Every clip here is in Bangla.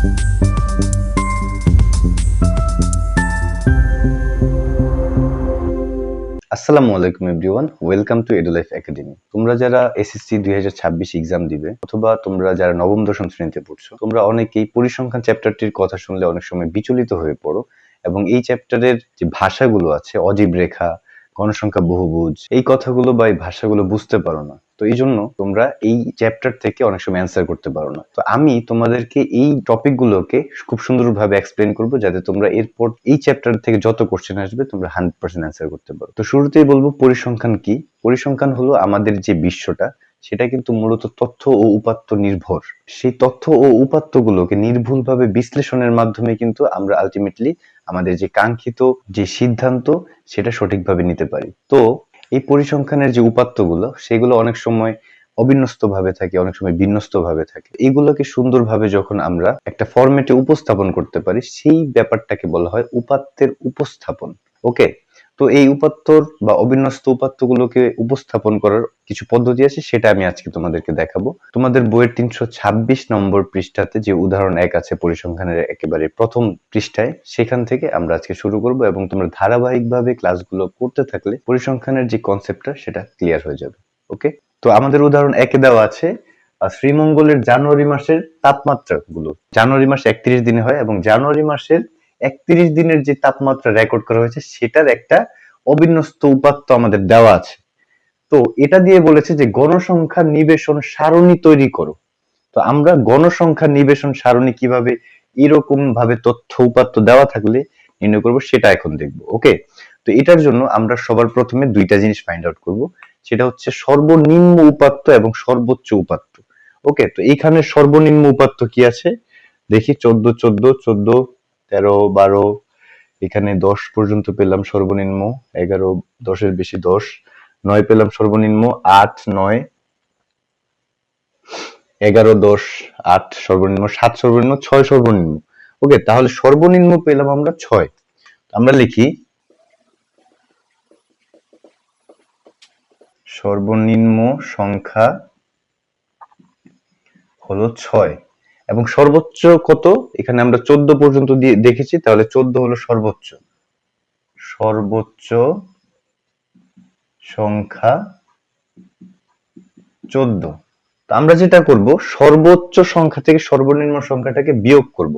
আসসালামু আলাইকুম এভরিওয়ান, ওয়েলকাম টু একাডেমি। তোমরা যারা এসএসসি দুই হাজার ছাব্বিশ এক্সাম দিবে, অথবা তোমরা যারা নবম দশম শ্রেণীতে পড়ছো, তোমরা অনেকেই পরিসংখ্যান চ্যাপ্টারটির কথা শুনলে অনেক সময় বিচলিত হয়ে পড়ো এবং এই চ্যাপ্টারের যে ভাষাগুলো আছে, অজীব রেখা, গণসংখ্যা বহুভুজ, এই কথাগুলো বা এই ভাষাগুলো বুঝতে পারো না। তো এই জন্য তোমরা এই চ্যাপ্টার থেকে অনেক সময় অ্যান্সার করতে পারো না। তো আমি তোমাদেরকে এই টপিকগুলোকে খুব সুন্দরভাবে এক্সপ্লেন করব যাতে তোমরা এরপর এই চ্যাপ্টার থেকে যত কোশ্চেন আসবে তোমরা হান্ড্রেড পার্সেন্ট অ্যান্সার করতে পারো। তো শুরুতেই বলব পরিসংখ্যান কি? পরিসংখ্যান হলো আমাদের যে বিশ্বটা, সেটা কিন্তু মূলত তথ্য ও উপাত্ত নির্ভর। সেই তথ্য ও উপাত্তগুলোকে নির্ভুলভাবে বিশ্লেষণের মাধ্যমে কিন্তু আমরা আলটিমেটলি আমাদের যে কাঙ্ক্ষিত যে সিদ্ধান্ত, সেটা সঠিকভাবে নিতে পারি। তো এই পরিসংখ্যানের যে উপাত্তগুলো, সেগুলো অনেক সময় অবিন্যস্ত ভাবে থাকে, অনেক সময় বিন্যস্ত ভাবে থাকে। এগুলোকে সুন্দরভাবে যখন আমরা একটা ফরম্যাটে উপস্থাপন করতে পারি, সেই ব্যাপারটাকে বলা হয় উপাত্তের উপস্থাপন। ওকে তো এই উপাত্তর বা অবিন্যস্ত উপাত্তগুলোকে উপস্থাপন করার কিছু পদ্ধতি আছে, সেটা আমি আজকে তোমাদেরকে দেখাবো। তোমাদের বইয়ের তিনশো ছাব্বিশ নম্বর পৃষ্ঠাতে যে উদাহরণ এক আছে পরিসংখ্যানের একেবারে প্রথম পৃষ্ঠায়, সেখান থেকে আমরা আজকে শুরু করব এবং তোমরা ধারাবাহিকভাবে ক্লাসগুলো করতে থাকলে পরিসংখ্যানের যে কনসেপ্টটা সেটা ক্লিয়ার হয়ে যাবে। ওকে তো আমাদের উদাহরণ একে দেওয়া আছে শ্রীমঙ্গলের জানুয়ারি মাসের তাপমাত্রা গুলো জানুয়ারি মাস একত্রিশ দিনে হয় এবং জানুয়ারি মাসের একত্রিশ দিনের যে তাপমাত্রা রেকর্ড করা হয়েছে, সেটার একটা অবিন্যস্ত উপাত্ত আমাদের দেওয়া আছে। তো এটা দিয়ে বলেছে যে গণসংখ্যা নিবেশন সারণী তৈরি করো। তো আমরা গণসংখ্যা নিবেশন সারণী কীভাবে, এরকম ভাবে তথ্য উপাত্ত দেওয়া থাকলে নির্ণয় করব, সেটা এখন দেখব, ওকে? তো এটার জন্য আমরা সবার প্রথমে দুইটা জিনিস ফাইন্ড আউট করব। সেটা হচ্ছে সর্বনিম্ন উপাত্ত এবং সর্বোচ্চ উপাত্ত, ওকে? তো এইখানে সর্বনিম্ন উপাত্ত কি আছে? দেখি, চোদ্দ চোদ্দ চোদ্দ তেরো, বারো, এখানে দশ পর্যন্ত পেলাম সর্বনিম্ন, এগারো, দশের বেশি দশ, নয় পেলাম সর্বনিম্ন, আট, নয়, এগারো, দশ, আট সর্বনিম্ন, সাত সর্বনিম্ন, ছয় সর্বনিম্ন। ওকে, তাহলে সর্বনিম্ন পেলাম আমরা ছয়। আমরা লিখি, সর্বনিম্ন সংখ্যা হলো ছয়। এবং সর্বোচ্চ কত? এখানে আমরা চোদ্দ পর্যন্ত দিয়ে দেখেছি, তাহলে চোদ্দ হলো সর্বোচ্চ। সর্বোচ্চ সংখ্যা চোদ্দ। তো আমরা যেটা করব, সর্বোচ্চ সংখ্যা থেকে সর্বনিম্ন সংখ্যাটাকে বিয়োগ করব।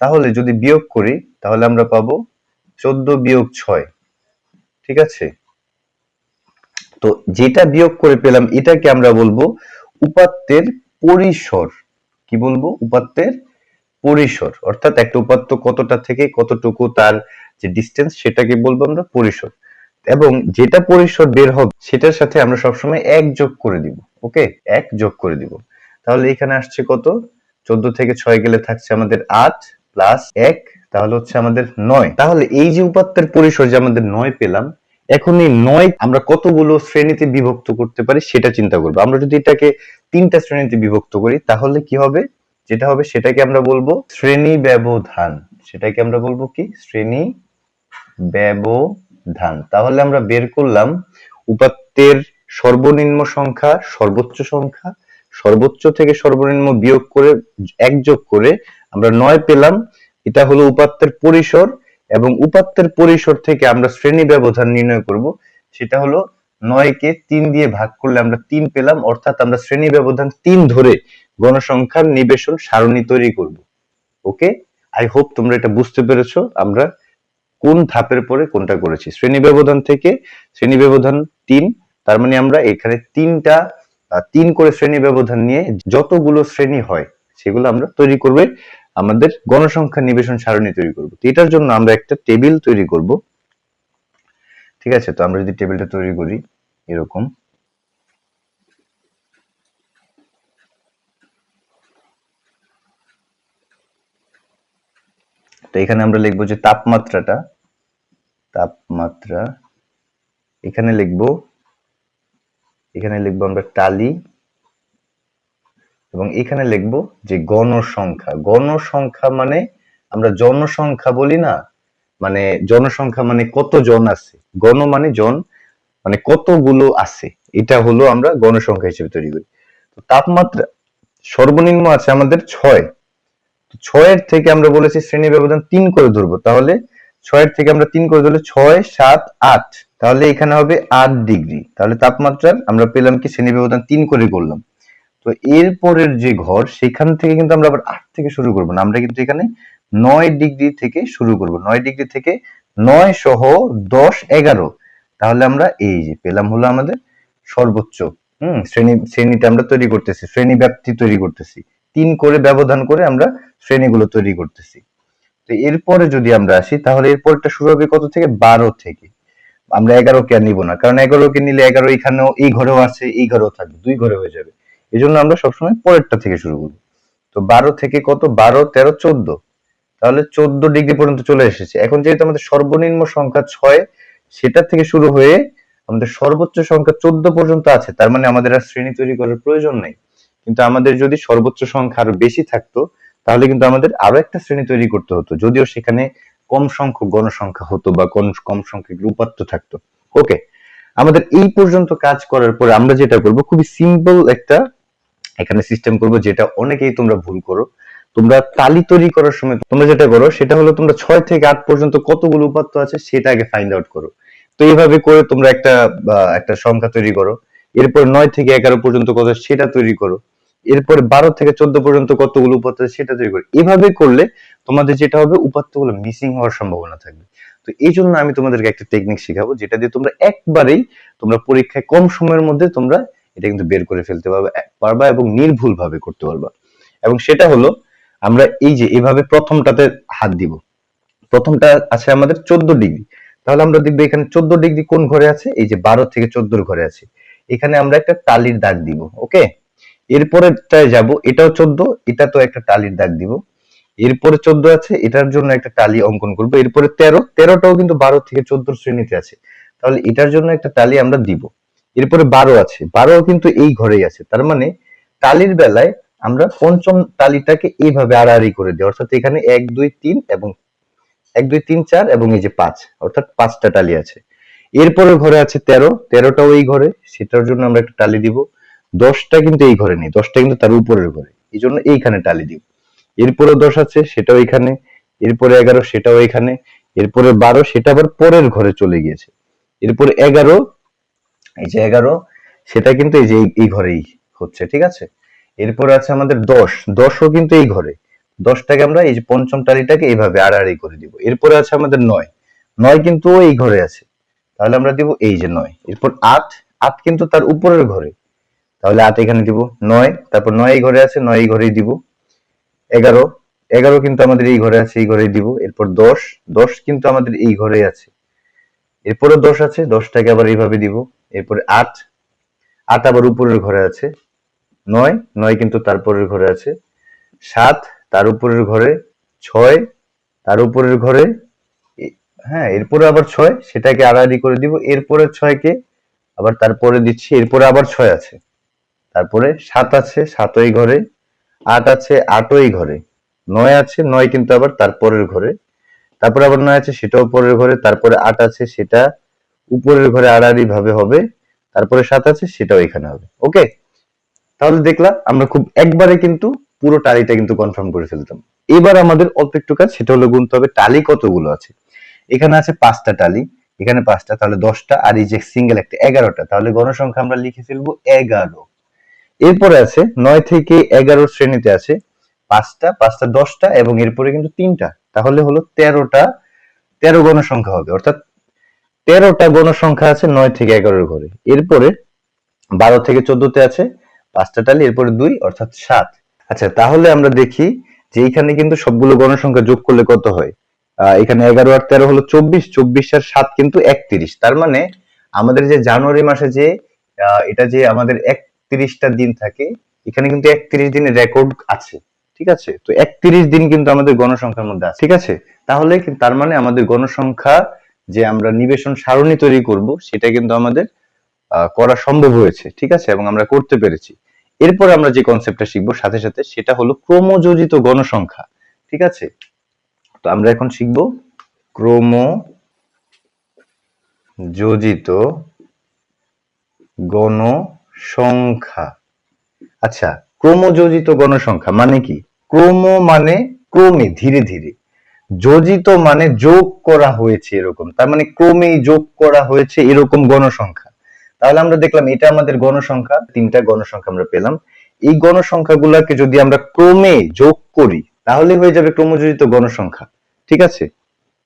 তাহলে যদি বিয়োগ করি, তাহলে আমরা পাবো চোদ্দ বিয়োগ ছয়। ঠিক আছে? তো যেটা বিয়োগ করে পেলাম, এটাকে আমরা বলব উপাত্তের পরিসর। কি বলব? উপাত্তের পরিসর। অর্থাৎ একটা উপাত্ত কতটা থেকে কতটুকু তার যে ডিস্টেন্স সেটাকে বলব আমরা পরিসর। এবং যেটা পরিসর বের হবে, সেটার সাথে আমরা সবসময় এক যোগ করে দিব, ওকে? এক যোগ করে দিব। তাহলে এখানে আসছে কত? চোদ্দ থেকে ছয় গেলে থাকছে আমাদের আট প্লাস এক, তাহলে হচ্ছে আমাদের নয়। তাহলে এই যে উপাত্তের পরিসর যে আমাদের নয় পেলাম এখন এই নয়, আমরা কতগুলো শ্রেণীতে বিভক্ত করতে পারি সেটা চিন্তা করব। আমরা যদি এটাকে তিনটা শ্রেণীতে বিভক্ত করি, তাহলে কি হবে? যেটা হবে সেটাকে আমরা বলব শ্রেণি ব্যবধান। সেটাকে আমরা বলব কি? শ্রেণি ব্যবধান। তাহলে আমরা বের করলাম উপাত্তের সর্বনিম্ন সংখ্যা, সর্বোচ্চ সংখ্যা, সর্বোচ্চ থেকে সর্বনিম্ন বিয়োগ করে এক যোগ করে আমরা নয় পেলাম। এটা হলো উপাত্তের পরিসর। এবং উপাত্তের পরিসর থেকে আমরা শ্রেণি ব্যবধান নির্ণয় করব, সেটা হলো নয়কে তিন দিয়ে ভাগ করলে আমরা তিন পেলাম, অর্থাৎ আমরা শ্রেণি ব্যবধান তিন ধরে গণসংখ্যার নিবেশন সারণী তৈরি করব। ওকে? আই হোপ তোমরা এটা বুঝতে পেরেছ, আমরা কোন ধাপের পরে কোনটা করেছি। শ্রেণি ব্যবধান থেকে শ্রেণি ব্যবধান তিন, তার মানে আমরা এখানে তিনটা তিন করে শ্রেণি ব্যবধান নিয়ে যতগুলো শ্রেণি হয়, সেগুলো আমরা তৈরি করবে। আমাদের গণসংখ্যা নিবেশন সারণী তৈরি করব। তো এটার জন্য আমরা একটা টেবিল তৈরি করব। ঠিক আছে? তো আমরা যদি টেবিলটা তৈরি করি, এরকম। তো এখানে আমরা লিখব যে তাপমাত্রাটা, তাপমাত্রা, এখানে লিখব এখানে লিখব আমরা টালি এবং এখানে লিখব যে গণসংখ্যা। গণসংখ্যা মানে আমরা জনসংখ্যা বলি না মানে জনসংখ্যা মানে কত জন আছে। গণ মানে জন মানে কতগুলো আছে। এটা হলো আমরা গণসংখ্যা হিসেবে তৈরি করি। তো তাপমাত্রা সর্বনিম্ন আছে আমাদের ছয়। ছয়ের থেকে আমরা বলেছি শ্রেণি ব্যবধান তিন করে ধরবো। তাহলে ছয়ের থেকে আমরা তিন করে ধরলে ছয়, সাত, আট। তাহলে এখানে হবে আট ডিগ্রি। তাহলে তাপমাত্রার আমরা পেলাম কি, শ্রেণি ব্যবধান তিন করে করলাম। তো এরপরের যে ঘর, সেখান থেকে কিন্তু আমরা আবার আট থেকে শুরু করব না। আমরা কিন্তু এখানে নয় ডিগ্রি থেকে শুরু করব। নয় ডিগ্রি থেকে নয় সহ দশ এগারো। তাহলে আমরা এই যে পেলাম হলো আমাদের সর্বোচ্চ, হম, শ্রেণি শ্রেণীটা আমরা তৈরি করতেছি, শ্রেণি ব্যাপ্তি তৈরি করতেছি। তিন করে ব্যবধান করে আমরা শ্রেণীগুলো তৈরি করতেছি। তো এরপরে যদি আমরা আসি, তাহলে এরপরটা শুরু হবে কত থেকে? বারো থেকে। আমরা এগারোকে আর নিব না, কারণ এগারোকে নিলে এগারো এখানেও, এই ঘরেও আছে, এই ঘরেও থাকবে, দুই ঘরে হয়ে যাবে। এই জন্য আমরা সবসময় পরেরটা থেকে শুরু করব তো বারো থেকে কত? বারো, তেরো, চোদ্দ। তাহলে চোদ্দ ডিগ্রি পর্যন্ত চলে এসেছে। এখন যেহেতু আমাদের সর্বনিম্ন সংখ্যা ছয়, সেটা থেকে শুরু হয়ে আমাদের সর্বোচ্চ সংখ্যা চোদ্দ পর্যন্ত আছে। তার মানে আমাদের আর শ্রেণি তৈরি করার প্রয়োজন নেই। কিন্তু আমাদের যদি সর্বোচ্চ সংখ্যা আরও বেশি থাকতো, তাহলে কিন্তু আমাদের আরও একটা শ্রেণি তৈরি করতে হতো। যদিও সেখানে কম সংখ্যক গণসংখ্যা হতো বা কম কম সংখ্যক রূপাত্র থাকতো। ওকে আমাদের এই পর্যন্ত কাজ করার পরে আমরা যেটা করব, খুবই সিম্পল একটা এখানে সিস্টেম করব, যেটা অনেকেই তোমরা ভুল করো। তোমরা তালি তৈরি করার সময় তোমরা যেটা করো, সেটা হলো তোমরা ছয় থেকে আট পর্যন্ত কতগুলো উপাত্ত আছে সেটা আগে ফাইন্ড আউট করো। তো এইভাবে করে তোমরা একটা একটা সংখ্যা তৈরি করো। এরপর নয় থেকে এগারো পর্যন্ত কত সেটা তৈরি করো। এরপরে বারো থেকে চোদ্দ পর্যন্ত কতগুলো উপাত্ত সেটা তৈরি করো। এভাবে করলে তোমাদের যেটা হবে, উপাত্তগুলো মিসিং হওয়ার সম্ভাবনা থাকবে। তো এই জন্য আমি তোমাদেরকে একটা টেকনিক শেখাবো, যেটা দিয়ে তোমরা একবারেই তোমরা পরীক্ষায় কম সময়ের মধ্যে তোমরা এটা কিন্তু বের করে ফেলতে পারবে পারবা এবং নির্ভুল ভাবে করতে পারবা। এবং সেটা হলো, আমরা এই যে এভাবে প্রথমটাতে হাত দিব, প্রথমটা আছে আমাদের চোদ্দ ডিগ্রি। তাহলে আমরা দেখব এখানে চোদ্দ ডিগ্রি কোন ঘরে আছে? এই যে বারো থেকে চোদ্দোর ঘরে আছে। এখানে আমরা একটা টালির দাগ দিব, ওকে? এরপরেরটায় যাব, এটাও চোদ্দ এটা তো একটা টালির দাগ দিব। এরপরে চোদ্দ আছে, এটার জন্য একটা টালি অঙ্কন করব। এরপরে তেরো, তেরোটাও কিন্তু বারো থেকে চোদ্দ শ্রেণীতে আছে। তাহলে এটার জন্য একটা টালি আমরা দিব। এরপরে বারো আছে। বারো কিন্তু এই ঘরেই আছে। তার মানে টালির বেলায় আমরা পঞ্চম টালিটাকে এইভাবে আড়াআড়ি করে দিই। অর্থাৎ এখানে এক, দুই, তিন এবং এক, দুই, তিন, চার এবং এই যে পাঁচ, অর্থাৎ পাঁচটা টালি আছে। এরপরে ঘরে আছে তেরো। তেরোটাও এই ঘরে। সেটার জন্য আমরা একটা টালি দিব। দশটা কিন্তু এই ঘরে নেই। দশটা কিন্তু তার উপরের ঘরে। এই জন্য এইখানে টালি দিব। এরপরে দশ আছে, সেটাও এখানে। এরপরে এগারো, সেটাও এখানে। এরপরে বারো, সেটা আবার পরের ঘরে চলে গিয়েছে। এরপরে এগারো এই যে এগারো, সেটা কিন্তু এই যে এই- ঘরেই হচ্ছে, ঠিক আছে? এরপরে আছে আমাদের দশ, দশও কিন্তু এই ঘরে। দশটাকে আমরা এই যে পঞ্চম টালিটাকে এইভাবে আড়াআড়ি করে দিব। এরপরে আছে আমাদের নয়। নয় কিন্তু এই ঘরে আছে। তাহলে আমরা দিব এই যে নয়। এরপর আট আট কিন্তু তার উপরের ঘরে। তাহলে আট এখানে দিব। নয়, তারপর নয় এই ঘরে আছে, নয় এই ঘরেই দিব। এগারো এগারো কিন্তু আমাদের এই ঘরে আছে, এই ঘরেই দিব। এরপর দশ দশ কিন্তু আমাদের এই ঘরেই আছে। এরপরে দশ আছে, দশটাকে আবার এইভাবে দিব। এরপরে আট আট আবার উপরের ঘরে আছে, নয় নয় কিন্তু তারপরের ঘরে আছে, সাত, তার উপরের ঘরে, ছয়, তার উপরের ঘরে হ্যাঁ এরপরে আবার ছয়, সেটাকে আড়াআড়ি করে দিব, এরপরে ছয়কে আবার তারপরে দিচ্ছি, এরপরে আবার ছয় আছে, তারপরে সাত আছে সাত ওই ঘরে, আট আছে আট ওই ঘরে, নয় আছে, নয় কিন্তু আবার তারপরের ঘরে, তারপরে আবার নয় আছে, সেটাও পরের ঘরে, তারপরে আট আছে, সেটা উপরের ঘরে আড়াআড়ি ভাবে হবে, তারপরে সাত আছে সেটাও এখানে হবে। ওকে তাহলে দেখলাম আমরা খুব একবারে কিন্তু পুরো টালিটা কিন্তু কনফার্ম করে ফেলতাম। এবার আমাদের অল্প একটু কাজ, সেটা হলো গুনতে হবে টালি কতগুলো আছে। এখানে আছে পাঁচটা টালি, এখানে পাঁচটা, তাহলে দশটা, আর এই যে সিঙ্গেল একটা, এগারোটা, তাহলে গণসংখ্যা আমরা লিখে ফেলব এগারো। এরপরে আছে নয় থেকে এগারো শ্রেণীতে আছে পাঁচটা পাঁচটা দশটা, এবং এরপরে কিন্তু তিনটা, তাহলে হলো তেরোটা, তেরো গণসংখ্যা হবে। অর্থাৎ তেরোটা গণসংখ্যা আছে নয় থেকে এগারোর ঘরে। এরপরে বারো থেকে চোদ্দতে আছে পাঁচটা টালি এরপরে দুই অর্থাৎ সাত। আচ্ছা তাহলে আমরা দেখি যে এইখানে কিন্তু সবগুলো গণসংখ্যা যোগ করলে কত হয়? এখানে এগারো আর তেরো হলো চব্বিশ চব্বিশ আর সাত কিন্তু একত্রিশ। তার মানে আমাদের যে জানুয়ারি মাসে যে আহ, এটা যে আমাদের একত্রিশটা দিন থাকে এখানে কিন্তু একত্রিশ দিনের রেকর্ড আছে। ঠিক আছে? তো একত্রিশ দিন কিন্তু আমাদের গণসংখ্যার মধ্যে আছে। ঠিক আছে। তাহলে তার মানে আমাদের গণসংখ্যা যে আমরা নিবেশন সারণী তৈরি করব, সেটা কিন্তু আমাদের করা সম্ভব হয়েছে, ঠিক আছে? এবং আমরা করতে পেরেছি। এরপর আমরা যে কনসেপ্টটা শিখব, সাথে সাথে সেটা হলো ক্রমযোজিত গণসংখ্যা, ঠিক আছে? তো আমরা এখন শিখব ক্রম যোজিত গণসংখ্যা। আচ্ছা ক্রমযোজিত গণসংখ্যা মানে কি? ক্রম মানে ক্রমে, ধীরে ধীরে। যোজিত মানে যোগ করা হয়েছে এরকম। তার মানে ক্রমেই যোগ করা হয়েছে এরকম গণসংখ্যা। তাহলে আমরা দেখলাম এটা আমাদের গণসংখ্যা, তিনটা গণসংখ্যা আমরা পেলাম। এই গণসংখ্যাগুলোকে যদি আমরা ক্রমে যোগ করি, তাহলে হয়ে যাবে ক্রমযোজিত গণসংখ্যা। ঠিক আছে?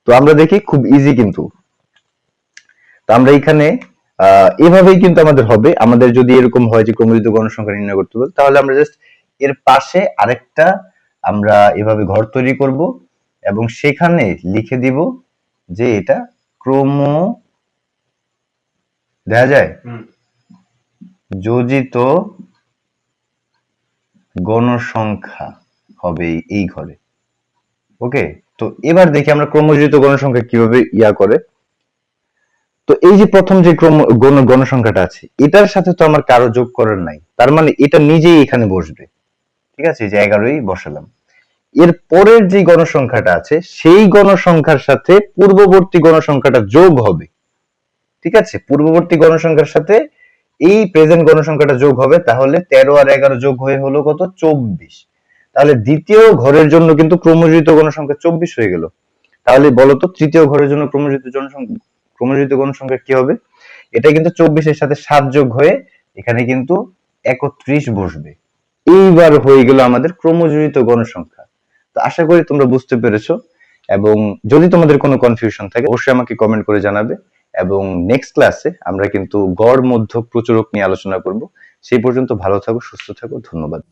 তো আমরা দেখি, খুব ইজি কিন্তু। তো আমরা এখানে এভাবেই কিন্তু আমাদের হবে। আমাদের যদি এরকম হয় যে ক্রমযোজিত গণসংখ্যা নির্ণয় করতে হবে, তাহলে আমরা জাস্ট এর পাশে আরেকটা আমরা এভাবে ঘর তৈরি করব। এবং সেখানে লিখে দিব যে এটা ক্রম দেখা যায়? যোজিত গণসংখ্যা হবে এই- ঘরে। ওকে? তো এবার দেখি আমরা ক্রমযোজিত গণসংখ্যা কীভাবে ইয়া করে। তো এই যে প্রথম যে ক্রম গণ গণসংখ্যাটা আছে এটার সাথে তো আমার কারও যোগ করার নাই। তার মানে এটা নিজেই এখানে বসবে। ঠিক আছে? এই যে এগারোই বসালাম। এর পরের যে গণসংখ্যাটা আছে, সেই গণসংখ্যার সাথে পূর্ববর্তী গণসংখ্যাটা যোগ হবে। ঠিক আছে? পূর্ববর্তী গণসংখ্যার সাথে এই প্রেজেন্ট গণসংখ্যাটা যোগ হবে, তাহলে তেরো আর এগারো যোগ হয়ে হলো কত? চব্বিশ। তাহলে দ্বিতীয় ঘরের জন্য কিন্তু ক্রমযোজিত গণসংখ্যা চব্বিশ হয়ে গেল। তাহলে বলো তো তৃতীয় ঘরের জন্য ক্রমযোজিত জনসংখ্যা, ক্রমযোজিত গণসংখ্যা কি হবে? এটা কিন্তু চব্বিশের সাথে সাত যোগ হয়ে এখানে কিন্তু একত্রিশ বসবে। এইবার হয়ে গেল আমাদের ক্রমযোজিত গণসংখ্যা। তো আশা করি তোমরা বুঝতে পেরেছ। এবং যদি তোমাদের কোনো কনফিউশন থাকে, অবশ্যই আমাকে কমেন্ট করে জানাবে। এবং নেক্সট ক্লাসে আমরা কিন্তু গড়, মধ্য, প্রচুরক নিয়ে আলোচনা করব। সেই পর্যন্ত ভালো থাকো, সুস্থ থাকো, ধন্যবাদ।